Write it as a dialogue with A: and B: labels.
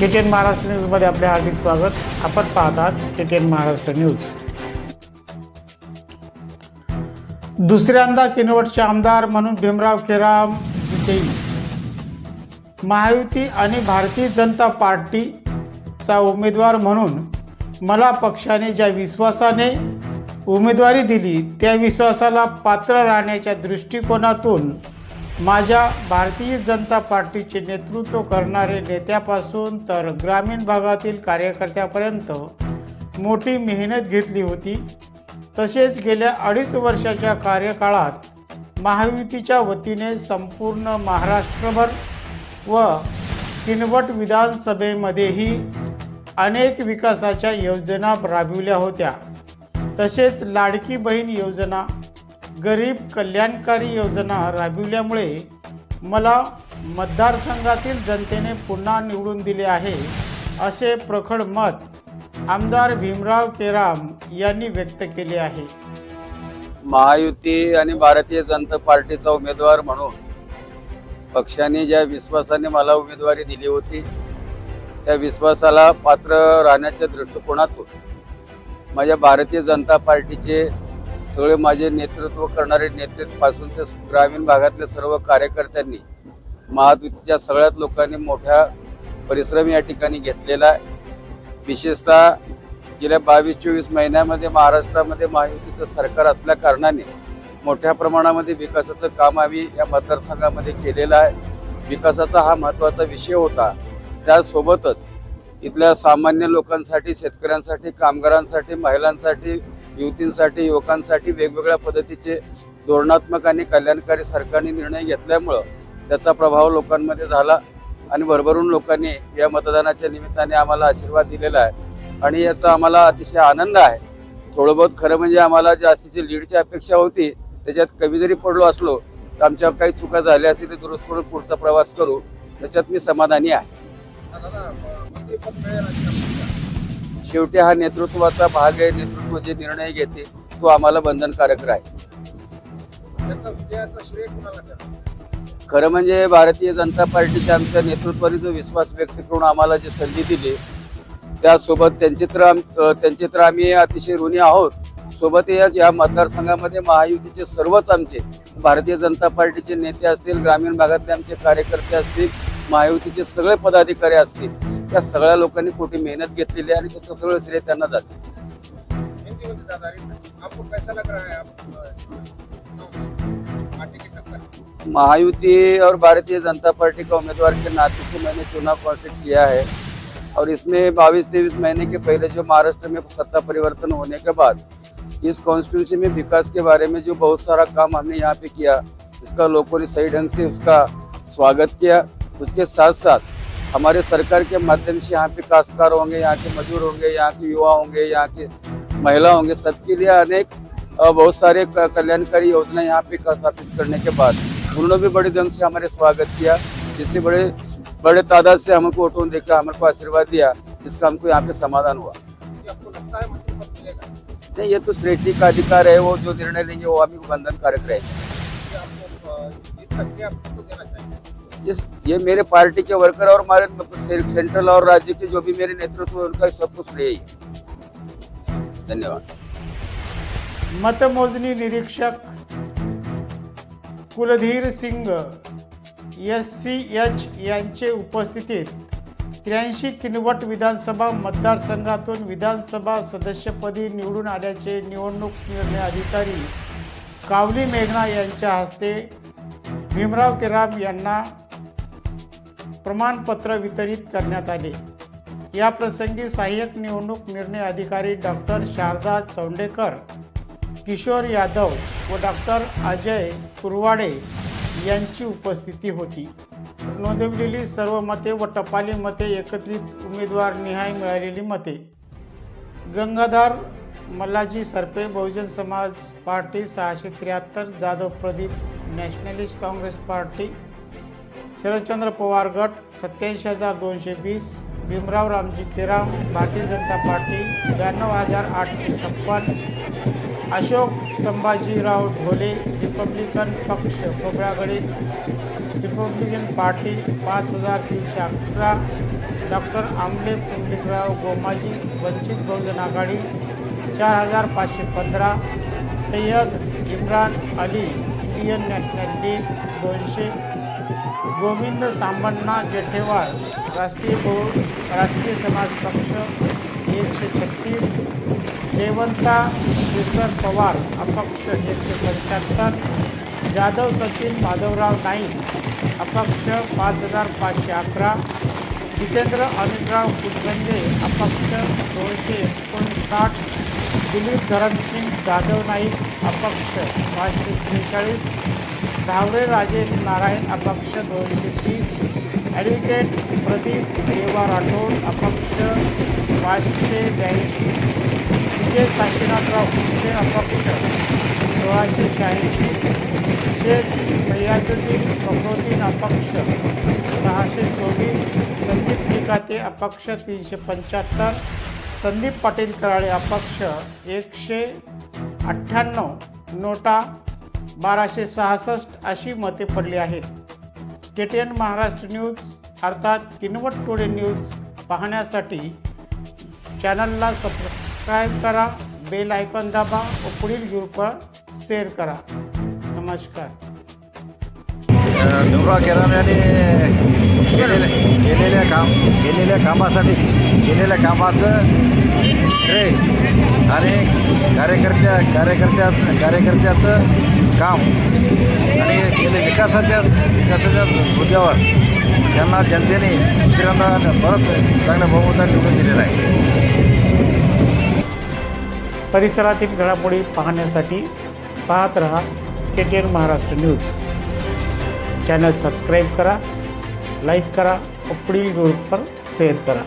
A: के महाराष्ट्र न्यूजमध्ये आपले हार्दिक स्वागत. आपण पाहतात के महाराष्ट्र न्यूज. दुसऱ्यांदा किनवटचे आमदार म्हणून भीमराव केराम विजयी. महायुती आणि भारतीय जनता पार्टीचा उमेदवार म्हणून मला पक्षाने ज्या विश्वासाने उमेदवारी दिली त्या विश्वासाला पात्र राहण्याच्या दृष्टिकोनातून माझ्या भारतीय जनता पार्टीचे नेतृत्व करणारे नेत्यापासून तर ग्रामीण भागातील कार्यकर्त्यापर्यंत मोठी मेहनत घेतली होती. तसेच गेल्या अडीच वर्षाच्या कार्यकाळात महायुतीच्या वतीने संपूर्ण महाराष्ट्रभर व किनवट विधानसभेमध्येही अनेक विकासाच्या योजना राबविल्या होत्या. तसेच लाडकी बहीण योजना गरीब कल्याणकारी योजना राबविल्यामुळे मला मतदारसंघातील जनतेने पुन्हा निवडून दिले आहे असे प्रखड मत आमदार भीमराव केराम यांनी व्यक्त केले आहे.
B: महायुती आणि भारतीय जनता पार्टीचा उमेदवार म्हणून पक्षाने ज्या विश्वासाने मला उमेदवारी दिली होती त्या विश्वासाला पात्र राहण्याच्या दृष्टिकोनातून माझ्या भारतीय जनता पार्टीचे सगळे माझे नेतृत्व करणारे नेतृत्वापासून ते ग्रामीण भागातल्या सर्व कार्यकर्त्यांनी महादूतच्या सगळ्याच लोकांनी मोठ्या परिश्रम या ठिकाणी घेतलेला आहे. विशेषतः गेल्या बावीस चोवीस महिन्यामध्ये महाराष्ट्रामध्ये महायुतीचं सरकार असल्या कारणाने मोठ्या प्रमाणामध्ये विकासाचं काम आम्ही या मतदारसंघामध्ये केलेलं आहे. विकासाचा हा महत्त्वाचा विषय होता. त्यासोबतच इथल्या सामान्य लोकांसाठी शेतकऱ्यांसाठी कामगारांसाठी महिलांसाठी युवतींसाठी युवकांसाठी वेगवेगळ्या पद्धतीचे धोरणात्मक आणि कल्याणकारी सरकारने निर्णय घेतल्यामुळं त्याचा प्रभाव लोकांमध्ये झाला आणि भरभरून लोकांनी या मतदानाच्या निमित्ताने आम्हाला आशीर्वाद दिलेला आहे. आणि याचा आम्हाला अतिशय आनंद आहे. थोडं बहुत खरं म्हणजे आम्हाला जास्तीची लीडची अपेक्षा होती त्याच्यात कमी जरी पडलो असलो तर आमच्या काही चुका झाल्या असतील ते दुरुस्त करून पुढचा प्रवास करू. त्याच्यात मी समाधानी आहे. शेवटी हा नेतृत्वाचा भाग आहे. नेतृत्व जे निर्णय घेते तो आम्हाला बंधनकारक राहील. खरं म्हणजे भारतीय जनता पार्टीच्या आमच्या नेतृत्वाने जो विश्वास व्यक्त करून आम्हाला जी संधी दिली त्यासोबत त्यांचे तर त्यांचे तर आम्ही अतिशय ऋणी आहोत. सोबतच या मतदारसंघामध्ये महायुतीचे सर्वच आमचे भारतीय जनता पार्टीचे नेते असतील ग्रामीण भागातले आमचे कार्यकर्ते असतील महायुतीचे सगळे पदाधिकारी असतील त्या सगळ्या लोकांनी खोटी मेहनत घेतलेली आणि त्याचं सगळं श्रेय त्यांना जाते. महायुति और भारतीय जनता पार्टी का उम्मीदवार के नाते से मैंने चुनाव कॉन्टेक्ट किया है और इसमें बाईस तेईस महीने के पहले जो महाराष्ट्र में सत्ता परिवर्तन होने के बाद इस कॉन्स्टिट्यूंसी में विकास के बारे में जो बहुत सारा काम हमने यहाँ पे किया, इसका लोगों ने सही ढंग से उसका स्वागत किया। उसके साथ साथ हमारे सरकार के माध्यम से यहाँ पे काश्तकार होंगे, यहाँ के मजदूर होंगे, यहाँ के युवा होंगे, यहाँ के महिला होंगे, सबके लिए अनेक बहुत सारे कल्याणकारी योजना यहाँ पे स्थापित करने के बाद उन्होंने भी बड़े ढंग से हमारे स्वागत किया, जिससे बड़े बड़े तादाद से हमको वोटों देकर हमको आशीर्वाद दिया इसका हमको यहाँ पे समाधान हुआ।
C: कि
B: नहीं, ये तो श्रेष्ठी का अधिकार है, वो जो निर्णय लेंगे वो अभी बंधन बंधनकारक रहेगा।
C: कि
B: इस ये मेरे पार्टी के वर्कर और हमारे से- सेंट्रल और राज्य के जो भी मेरे नेतृत्व है उनका सब कुछ श्रेय है धन्यवाद।
A: मतमोजणी निरीक्षक Kuldhir Singh S C H यांचे उपस्थितीत त्र्याऐंशी किनवट विधानसभा मतदारसंघातून विधानसभा सदस्यपदी निवडून आल्याचे निवडणूक निर्णय अधिकारी कावली मेघना यांच्या हस्ते भीमराव केराम यांना प्रमाणपत्र वितरित करण्यात आले. या प्रसंगी सहाय्यक निवडणूक निर्णय अधिकारी डॉक्टर शारदा चौंडेकर किशोर यादव व डॉक्टर अजय कुरवाडे यांची उपस्थिती होती. नोंदवलेली सर्व मते व टपाली मते एकत्रित उमेदवार निहाय मिळालेली मते. गंगाधर मल्लाजी सरपे बहुजन समाज पार्टी सहाशे त्र्याहत्तर Jadhav Pradeep Nationalist Congress Party Sharadchandra Pawar गट सत्याऐंशी हजार दोनशे वीस भीमराव रामजी केराम भारतीय जनता पार्टी ब्याण्णव हजार आठशे छप्पन अशोक संभाजीराव ढोले रिपब्लिकन पक्ष खोबरागडे रिपब्लिकन पार्टी पाच हजार तीनशे अकरा डॉक्टर आमले पुंडलिकराव गोमाजी वंचित बहुजन आघाडी चार हजार पाचशे पंधरा Sayyad Imran Ali Indian National League दोनशे गोविंद सांबण्णा जेठेवाड राष्ट्रीय बहु राष्ट्रीय समाज पक्ष एकशे छत्तीस जयवंता किशोर पवार अपक्ष एकशे पंच्याहत्तर जाधव सचिन माधवराव नाईक अपक्ष पाच हजार पाचशे अकरा जितेंद्र अनिलराव कुलगंजे अपक्ष दोनशे एकोणसाठ दिलीप धरमसिंग जाधव नाईक अपक्ष पाचशे त्रेचाळीस धावरे राजेश नारायण अपक्ष दोनशे तीस. ॲडव्होकेट प्रदीप देवा राठोड अपक्ष पाचशे ब्याऐंशी. विजय काशीनाथराव फुले अपक्ष सोळाशे शहाऐंशी. शेख फैयाजुद्दीन फखरुद्दीन अपक्ष सहाशे चोवीस. संदीप निकाते अपक्ष तीनशे पंच्याहत्तर. संदीप पाटील कराळे अपक्ष एकशे अठ्ठ्याण्णव. नोटा बाराशे सहासष्ट अशी मते पडली आहेत. K T N Maharashtra news अर्थात किनवट टुडे न्यूज पाहण्यासाठी चॅनलला सबस्क्राईब करा बेल आयकॉन दाबा व पुढील ग्रुपवर शेअर करा. नमस्कार.
D: निवडा केराम्याने केलेल्या केलेल्या काम केलेल्या कामासाठी केलेल्या कामाचं श्रेय आणि कार्यकर्त्या कार्यकर्त्या कार्यकर्त्याचं काम आणि विकासाच्या विकासाच्या मुद्द्यावर त्यांना जनतेने दुसऱ्यांदा परत चांगल्या बहुमतात निवडून दिलेला आहे.
A: परिसरातील घडामोडी पाहण्यासाठी पाहत रहा K T N Maharashtra news. Channel subscribe करा लाईक करा व पुढील ग्रुपवर शेअर करा.